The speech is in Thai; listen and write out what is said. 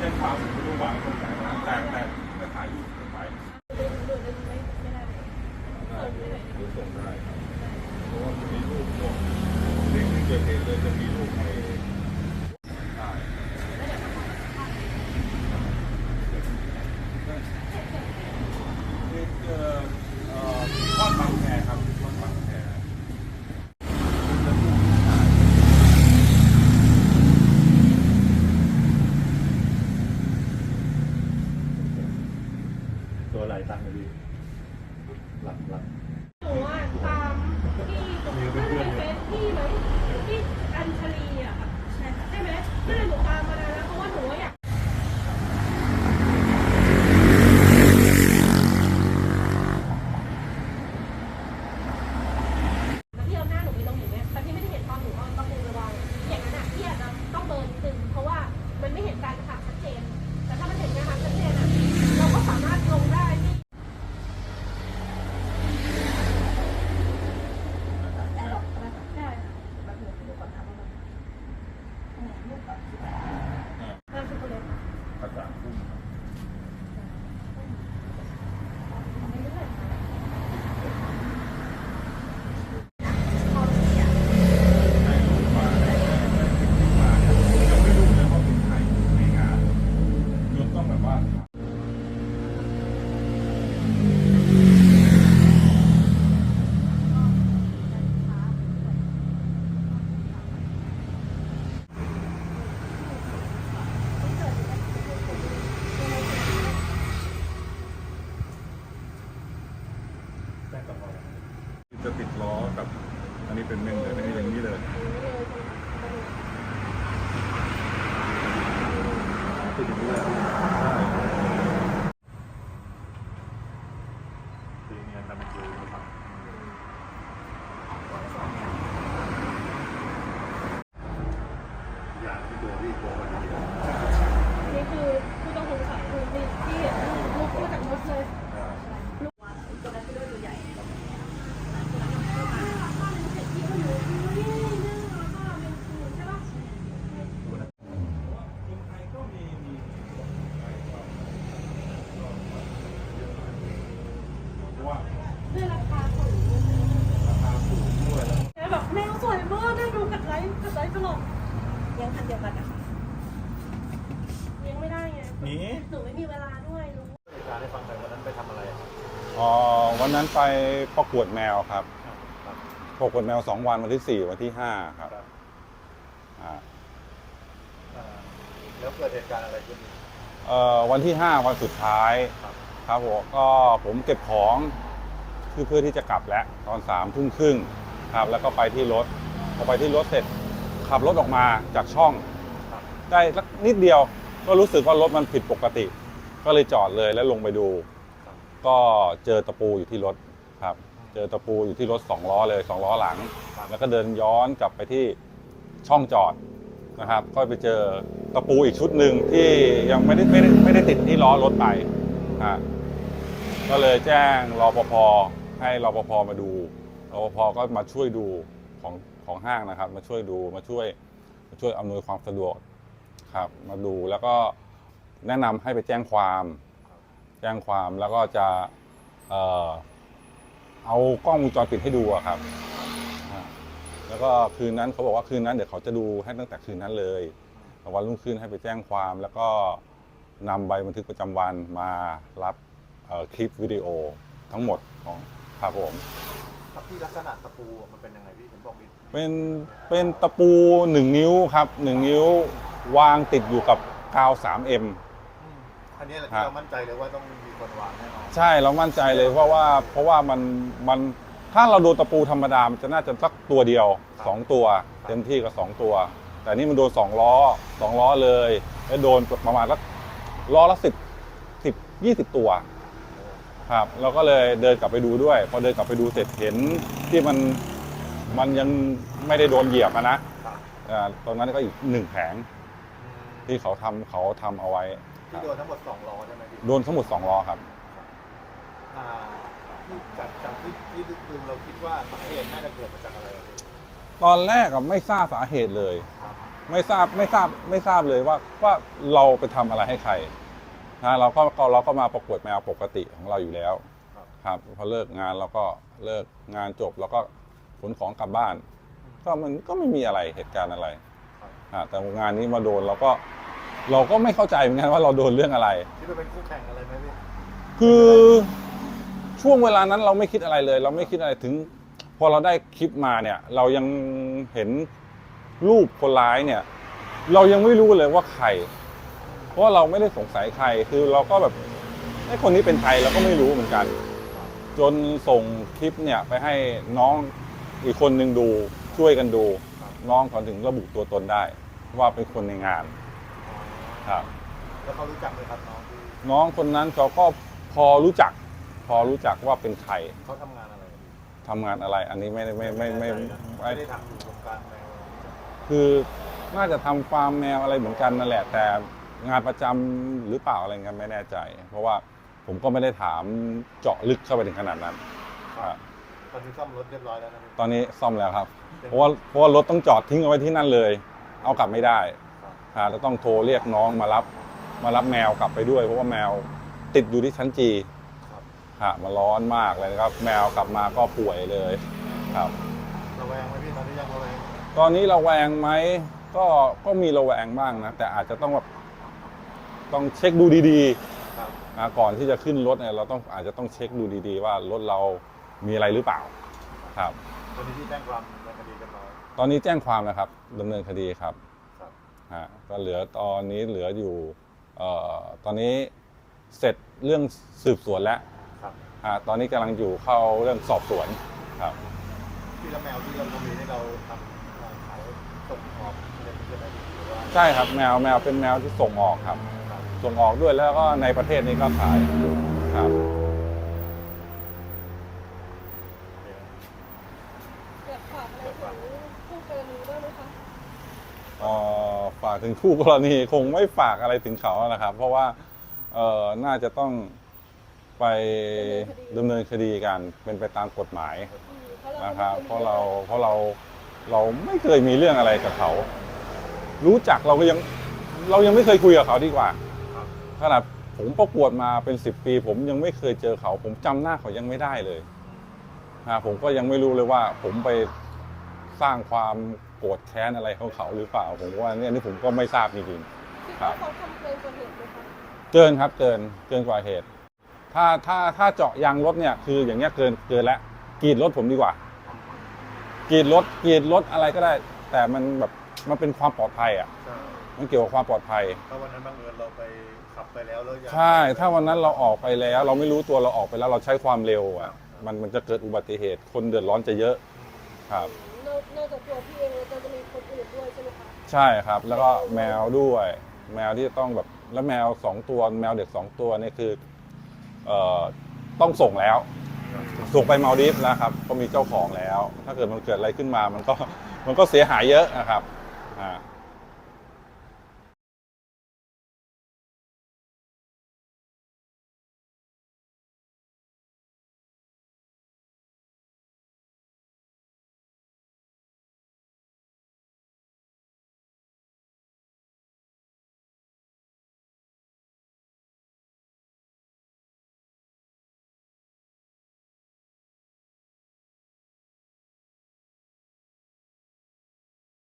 แจ้งความผมไม่รู้ว่าคนไหยแต่แต่แต่ถ่ายอยู่ไปได้ส่งได้เพราะว่ามีรูปเด็กที่เกิดเหตุเลยจะมี ติดล้อกับ อันนี้เป็นเมนเลยอันนี้อย่างนี้เลยติดอย่างนี้เลย ใช่ ตีเนี่ยทำเป็นคิวนะครับอย่างที่ตัวพี่โกวันนี้ นี่คือผู้ต้องสงสัยคือนี่ที่เห็นรูปมาจากรถเลยลูกตัวนั้นคือด้วยตัวใหญ่ที่เขาอยู่นี่นี่แล้วก็เป็นคือใช่ปะ คนไทยก็มีมีเพราะว่า ด้วยราคาสูง ราคาสูงด้วยแล้ว แล้วแบบแมวสวยมากได้ดูกัดไลค์กัดไลค์ตลอด ยังทันเดียวกันอะยังไม่ได้ไงหนี หนูไม่มีเวลาด้วยรู้เหตุการณ์ให้ฟังหน่อยวันนั้นไปทำอะไรครับอ๋อวันนั้นไปประกวดแมวครับครับประกวดแมวสองวันวันที่สี่วันที่ห้าครับครับอ่าอ่าแล้วเกิดเหตุการณ์อะไรขึ้น เอ่อวันที่ห้าวันสุดท้ายครับ ครับผมก็ผมเก็บของคือเพื่อที่จะกลับแล้วตอนสามทุ่มครึ่งครับ แล้วก็ไปที่รถพอไปที่รถเสร็จ ขับรถออกมาจากช่องครับได้สักนิดเดียวก็รู้สึกว่ารถมันผิดปกติ ก็เลยจอดเลยแล้วลงไปดูครับก็เจอตะปูอยู่ที่รถครับ เจอตะปูอยู่ที่รถสองล้อเลยสองล้อหลังครับแล้วก็เดินย้อนกลับไปที่ช่องจอดนะครับก็ไปเจอตะปูอีกชุดหนึ่งที่ยังไม่ได้ไม่ได้ไม่ได้ติดที่ล้อรถไปฮะก็เลยแจ้งรปภให้รปภมาดูรปภก็มาช่วยดูของ ของห้างนะครับ มาช่วยดูมาช่วยมาช่วยอำนวยความสะดวกครับ มาดูแล้วก็แนะนำให้ไปแจ้งความ แจ้งความแล้วก็จะเอ่อเอากล้องวงจรปิดให้ดูอะครับอ่าแล้วก็คืนนั้นเขาบอกว่าคืนนั้นเดี๋ยวเขาจะดูให้ตั้งแต่คืนนั้นเลยวันรุ่งขึ้นให้ไปแจ้งความ แล้วก็นำใบบันทึกประจำวันมารับเอ่อคลิปวิดีโอทั้งหมดของครับผม ครับที่ลักษณะตะปูมันเป็นยังไงพี่ผมบอกดิ เป็นเป็นตะปูหนึ่งนิ้วครับหนึ่งนิ้ววางติดอยู่กับกาว 3M อืมอันนี้แหละครัที่บเรามั่นใจเลยว่าต้องมีคนวางแน่นอนใช่เรามั่นใจเลยเพราะว่าเพราะว่ามันมันถ้าเราโดนตะปูธรรมดามันจะน่าจะสักตัวเดียวสองตัว เต็มที่ก็สองตัว แต่นี่มันโดนสองล้อสองล้อเลยแล้วโดนประมาณสักล้อละสิบสิบยี่สิบตัว ครับ เราก็เลยเดินกลับไปดูด้วย พอเดินกลับไปดูเสร็จเห็นที่มัน มันยังไม่ได้โดนเหยียบอะนะครับอ่าตรงนั้นก็อีกหนึ่งแผงอืมที่เขาทำเขาทำเอาไว้คที่รับโดนทั้งหมดสองล้อใช่ไหมพี่โดนทั้งหมดสองล้อครับ อ่าที่จากจากที่ที่คือเราคิดว่าสาเหตุน่าจะเกิดมาจากอะไรครับพี่ ตอนแรกอะไม่ทราบสาเหตุเลย ครับ ไม่ทราบไม่ทราบไม่ทราบเลยว่าว่าเราไปทำอะไรให้ใครนะเราก็ก็เราก็มาประกวดแมวปกติของเราอยู่แล้ว ครับ ครับพอเลิกงานเราก็เลิกงานจบแล้วก็ ขนของกลับบ้าน ก็มันก็ไม่มีอะไรเหตุการณ์อะไรครับอ่าแต่งานนี้มาโดนเราก็เราก็ไม่เข้าใจเหมือนกันว่าเราโดนเรื่องอะไรคิดว่าเป็นคู่แข่งอะไรไหมพี่คือช่วงเวลานั้นเราไม่คิดอะไรเลย เราไม่คิดอะไรถึง พอเราได้คลิปมาเนี่ย เรายังเห็นรูปคนร้ายเนี่ย เรายังไม่รู้เลยว่าใคร เพราะว่าเราไม่ได้สงสัยใครคือเราก็แบบไอ้คนนี้เป็นใครเราก็ไม่รู้เหมือนกัน จนส่งคลิปเนี่ยไปให้น้อง อีกคนหนึ่งดูช่วยกันดู น้องเขาถึงระบุตัวตนได้ ว่าเป็นคนในงานครับ แล้วเขารู้จักไหมครับน้องที่น้องคนนั้นเขาก็พอรู้จัก พอรู้จักว่าเป็นใครเขาทำงานอะไรทำงานอะไร อันนี้ไม่ได้ไม่ไม่ไม่ไม่ไม่ได้ทำอยู่วงการแมวคือน่าจะทำฟาร์มแมวอะไรเหมือนกันนั่นแหละ แต่งานประจำหรือเปล่าอะไรเงี้ยไม่แน่ใจ เพราะว่าผมก็ไม่ได้ถามเจาะลึกเข้าไปถึงขนาดนั้นครับ ตอนนี้ซ่อมรถเรียบร้อยแล้วนะพี่ ตอนนี้ซ่อมแล้วครับ เพราะว่าเพราะว่ารถต้องจอดทิ้งเอาไว้ที่นั่นเลย เอากลับไม่ได้ครับอ่าแล้วต้องโทรเรียกน้องมารับ มารับแมวกลับไปด้วย เพราะว่าแมวติดอยู่ที่ชั้นจีครับฮะมันร้อนมากเลยนะครับ แมวกลับมาก็ป่วยเลยครับระแวงไหมพี่ตอนนี้ยังระแวงตอนนี้ระแวงไหมก็ก็มีระแวงบ้างนะแต่อาจจะต้องแบบต้องเช็คดูดีครับๆนะก่อนที่จะขึ้นรถเนี่ยเราต้องอาจจะต้องเช็คดูดีๆ ว่ารถเรา มีอะไรหรือเปล่าครับตอนนี้ที่แจ้งความดำเนินคดีกันร้อยตอนนี้แจ้งความนะครับดำเนินคดีครับครับฮะก็เหลือตอนนี้เหลืออยู่เอ่อตอนนี้เสร็จเรื่องสืบสวนแล้วครับฮะตอนนี้กำลังอยู่เข้าเรื่องสอบสวนครับ ที่ละแมวที่เราทำนี้ให้เราทำขายส่งออกอะไรอย่างเงี้ยใช่ไหมพี่หรือว่าใช่ครับแมวแมวเป็นแมวที่ส่งออกครับ ครับส่งออกด้วยแล้วก็ในประเทศนี้ก็ขายครับ อยากฝากอะไรถึงผู้กรณีบ้างไหมคะ เอ่อฝาก ถึงคู่กรณีคงไม่ฝากอะไรถึงเขานะครับ เพราะว่าเอ่อน่าจะต้องไปดำเนินคดีกันเป็นไปตามกฎหมายนะครับ เพราะเราเพราะเราเราไม่เคยมีเรื่องอะไรกับเขา รู้จักเราก็ยังเรายังไม่เคยคุยกับเขาดีกว่าขนาดผมประกวดมาเป็นสิบปี ผมยังไม่เคยเจอเขา ผมจำหน้าเขายังไม่ได้เลยนะผมก็ยังไม่รู้เลยว่า ผมไปสร้างความ โกรธแค้นอะไรของเขาหรือเปล่าผมว่าเนี่ยนี่ผมก็ไม่ทราบจริงคิดครัว่าบเขาทำเกินกว่าเหตุไหมคะๆเกินครับเกินเกินกว่าเหตุ ถ้าถ้าถ้าเจาะยางรถเนี่ยคืออย่างเงี้ยเกินเกินแล้วกรีดรถผมดีกว่า กรีดรถกรีดรถอะไรก็ได้ แต่มันแบบมันเป็นความปลอดภัยอะใช่มันเกี่ยวกับความปลอดภัย ถ้าวันนั้นบังเอิญเราไปขับไปแล้วแล้วยังใช่ ถ้าวันนั้นเราออกไปแล้ว เราไม่รู้ตัวเราออกไปแล้วเราใช้ความเร็วอะ มันมันจะเกิดอุบัติเหตุ คนเดือดร้อนจะเยอะ ครับ นอกจากตัวพี่เองแล้วจะมีคนอื่นด้วยใช่ไหมคะใช่ครับ แล้วก็แมวด้วย แมวที่จะต้องแบบแล้วแมวสองตัวแมวเด็กสองตัวนี่คือเอ่อต้องส่งแล้ว ส่งไปมาลดีฟแล้วครับก็มีเจ้าของแล้ว ถ้าเกิดมันเกิดอะไรขึ้นมามันก็มันก็เสียหายเยอะนะครับอ่า